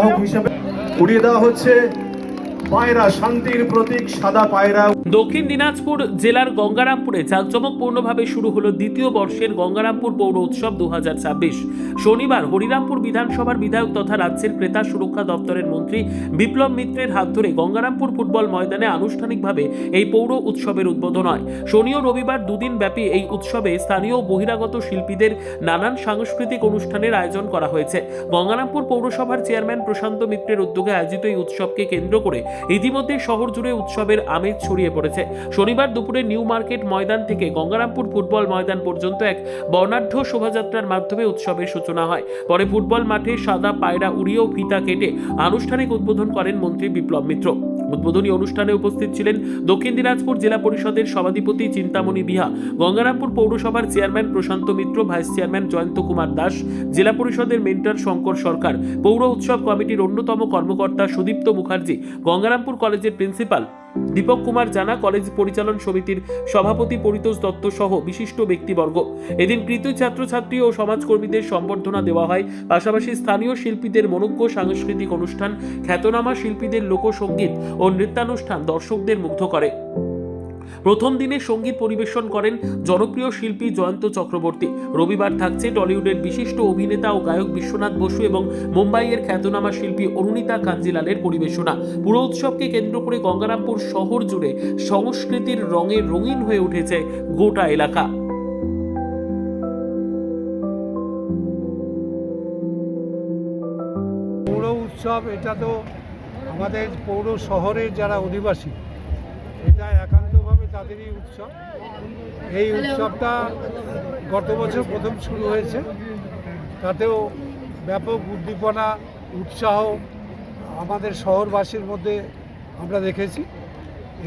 হিসেবে উড়িয়ে দেওয়া হচ্ছে। পায়রা শান্তির প্রতীক সাদা পায়রা। দক্ষিণ দিনাজপুর জেলার গঙ্গারামপুরে জাঁকজমকপূর্ণভাবে শুরু হলো দ্বিতীয় বর্ষের গঙ্গারামপুর পৌর উৎসব দু হাজার ছাব্বিশ। শনিবার হরিরামপুর বিধানসভার বিধায়ক তথা রাজ্যের ক্রেতা সুরক্ষা দপ্তরের মন্ত্রী বিপ্লব মিত্রের হাত ধরে গঙ্গারামপুর ফুটবল ময়দানে আনুষ্ঠানিকভাবে এই পৌর উৎসবের উদ্বোধন হয়। শনি ও রবিবার দুদিন ব্যাপী এই উৎসবে স্থানীয় বহিরাগত শিল্পীদের নানান সাংস্কৃতিক অনুষ্ঠানের আয়োজন করা হয়েছে। গঙ্গারামপুর পৌরসভার চেয়ারম্যান প্রশান্ত মিত্রের উদ্যোগে আয়োজিত এই উৎসবকে কেন্দ্র করে ইতিমধ্যে শহর জুড়ে উৎসবের আমেজ ছড়িয়ে পড়েছে শনিবার দুপুরে নিউ মার্কেট ময়দান থেকে গঙ্গারামপুর ফুটবল ময়দান পর্যন্ত এক বর্ণাঢ্য শোভাযাত্রার মাধ্যমে উৎসবের সূচনা হয়। পরে ফুটবল মাঠে সাদা পায়রা উড়িয়ে ফিতা কেটে আনুষ্ঠানিক উদ্বোধন করেন মন্ত্রী বিপ্লব মিত্র। উদ্বোধনী অনুষ্ঠানে উপস্থিত ছিলেন দক্ষিণ দিনাজপুর জেলা পরিষদের সভাধিপতি চিন্তামণি বিহা, গঙ্গারামপুর পৌরসভার chairman Prashanta Mitra, vice chairman Jayanta Kumar Das, জেলা পরিষদের মেন্টর শঙ্কর সরকার, পৌর উৎসব কমিটির অন্যতম কর্মকর্তা সুদীপ্ত মুখার্জি, গঙ্গারামপুর কলেজের প্রিন্সিপাল দীপক কুমার জানা কলেজ পরিচালন সমিতির সভাপতি পরিতোষ দত্ত সহ বিশিষ্ট ব্যক্তিবর্গ। এদিন কৃত ছাত্রছাত্রী ও সমাজকর্মীদের সম্বর্ধনা দেওয়া হয়। পাশাপাশি স্থানীয় শিল্পীদের মনোজ্ঞ সাংস্কৃতিক অনুষ্ঠান, খ্যাতনামা শিল্পীদের লোকসঙ্গীত ও নৃত্যানুষ্ঠান দর্শকদের মুগ্ধ করে। প্রথম দিনে সংগীত পরিবেশন করেন জনপ্রিয় শিল্পী জয়ন্ত চক্রবর্তী। রবিবার থাকছে টলিউডের বিশিষ্ট অভিনেতা ও গায়ক বিশ্বনাথ বসু এবং মুম্বাইয়ের খ্যাতনামা শিল্পী অরুণিতা কাঞ্জিলালের পরিবেশনা। পুরো উৎসবকে কেন্দ্র করে গঙ্গারামপুর শহর জুড়ে সংস্কৃতির রঙে রঙিন হয়ে উঠেছে গোটা এলাকা। পৌর উৎসব, এটা তো আমাদের পৌর শহরের যারা অধিবাসী, এটা একান্তভাবে তাদেরই উৎসব। এই উৎসবটা গত বছর প্রথম শুরু হয়েছে। তাতেও ব্যাপক উদ্দীপনা উৎসাহ আমাদের শহরবাসীর মধ্যে আমরা দেখেছি।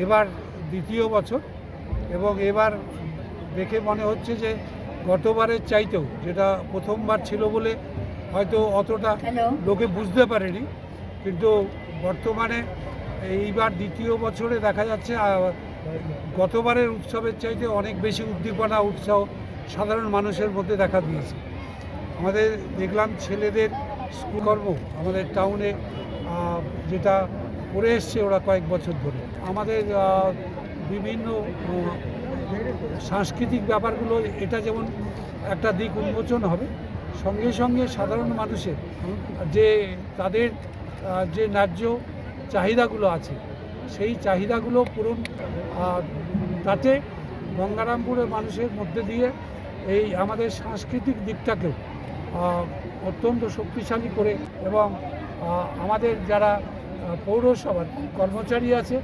এবার দ্বিতীয় বছর এবং এবার দেখে মনে হচ্ছে যে গতবারের চাইতেও যেটা প্রথমবার ছিল বলে হয়তো অতটা লোকে বুঝতে পারেনি। কিন্তু বর্তমানে এইবার দ্বিতীয় বছরে দেখা যাচ্ছে গতবারের উৎসবের চাইতে অনেক বেশি উদ্দীপনা, উৎসাহ সাধারণ মানুষের মধ্যে দেখা দিয়েছে। আমাদের দেখলাম ছেলেদের স্কুল কর্ম আমাদের টাউনে যেটা করে এসছে ওরা কয়েক বছর ধরে। আমাদের বিভিন্ন সাংস্কৃতিক ব্যাপারগুলো, এটা যেমন একটা দিক উন্মোচন হবে, সঙ্গে সঙ্গে সাধারণ মানুষের যে তাদের যে ন্যায্য চাহিদাগুলো আছে সেই চাহিদাগুলো পূরণ তাতে গঙ্গারামপুরের মানুষের মধ্যে দিয়ে এই আমাদের সাংস্কৃতিক দিকটাকেও অত্যন্ত শক্তিশালী করে এবং আমাদের যারা পৌরসভার কর্মচারী আছে,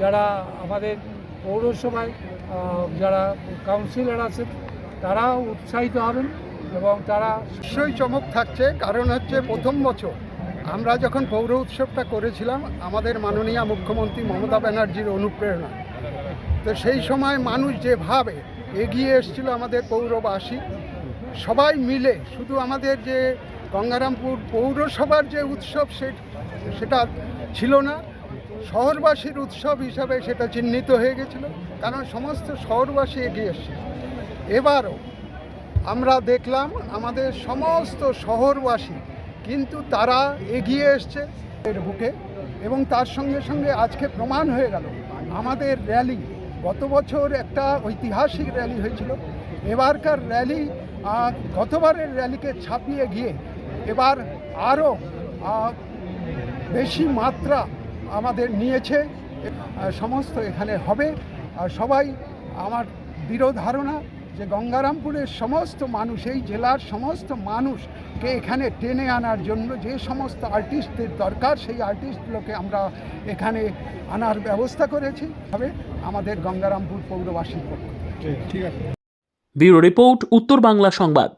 যারা আমাদের পৌরসভায় যারা কাউন্সিলর আছেন, তারাও উৎসাহিত হবেন এবং তারা নিশ্চয়ই চমক থাকছে। কারণ হচ্ছে প্রথম বছর আমরা যখন পৌর উৎসবটা করেছিলাম, আমাদের মাননীয় মুখ্যমন্ত্রী মমতা ব্যানার্জির অনুপ্রেরণা। তো সেই সময় মানুষ যেভাবে এগিয়ে এসেছিল আমাদের পৌরবাসী, সবাই মিলে শুধু আমাদের যে গঙ্গারামপুর পৌরসভার যে উৎসব সে, সেটা ছিল না, শহরবাসীর উৎসব হিসাবে সেটা চিহ্নিত হয়ে গেছিল, কারণ সমস্ত শহরবাসী এগিয়ে এসেছিল এবারও আমরা দেখলাম আমাদের সমস্ত শহরবাসী কিন্তু তারা এগিয়ে এসছে এর বুকে এবং তার সঙ্গে সঙ্গে আজকে প্রমাণ হয়ে গেল। আমাদের র্যালি, গত বছর একটা ঐতিহাসিক র্যালি হয়েছিল। এবারকার র্যালি গতবারের র্যালিকে ছাপিয়ে গিয়ে এবার আরও বেশি মাত্রা আমাদের নিয়েছে। সমস্ত এখানে হবে। আর সবাই আমার দৃঢ় ধারণা যে গঙ্গারামপুরের সমস্ত মানুষ, এই জেলার সমস্ত মানুষকে এখানে টেনে আনার জন্য যে সমস্ত আর্টিস্টদের দরকার, সেই আর্টিস্টগুলোকে আমরা এখানে আনার ব্যবস্থা করেছি। তবে আমাদের গঙ্গারামপুর পৌরবাসীর পক্ষ আছে। ব্যুরো রিপোর্ট, উত্তর বাংলা সংবাদ।